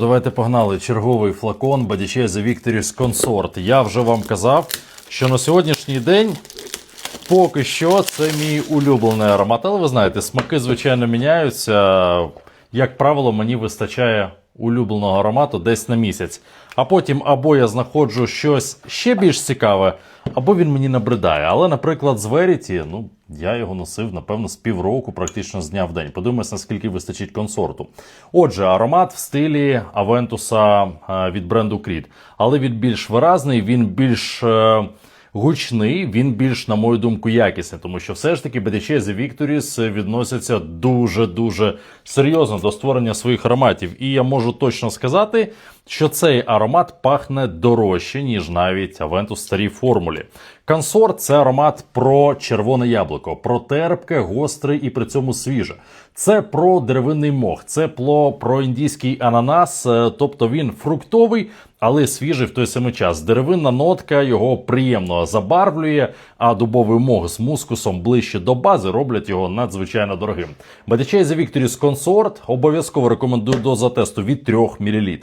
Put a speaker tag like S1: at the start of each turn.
S1: Давайте погнали. Черговий флакон Bodychese Victories Consort. Я вже вам казав, що на сьогоднішній день поки що це мій улюблений аромат. Але ви знаєте, смаки, звичайно, міняються. Як правило, мені вистачає улюбленого аромату десь на місяць. А потім або я знаходжу щось ще більш цікаве, або він мені набридає. Але, наприклад, з Verity, ну, я його носив, напевно, з півроку, практично з дня в день. Подивимось, наскільки вистачить консорту. Отже, аромат в стилі Авентуса від бренду Creed. Але він більш виразний, він більш. е, гучний, він більш, на мою думку, якісний, тому що все ж таки BDC The Victories відносяться дуже-дуже серйозно до створення своїх ароматів. І я можу точно сказати, що цей аромат пахне дорожче, ніж навіть в старій формулі. Консорт це аромат про червоне яблуко, про терпке, гостре і при цьому свіже. Це про деревинний мох, це про, про індійський ананас, е, тобто він фруктовий, але свіжий в той самий час. Деревинна нотка його приємно забарвлює, а дубовий мох з мускусом ближче до бази роблять його надзвичайно дорогим. Bodychase Victories Consort обов'язково рекомендую доза тесту від 3 мл.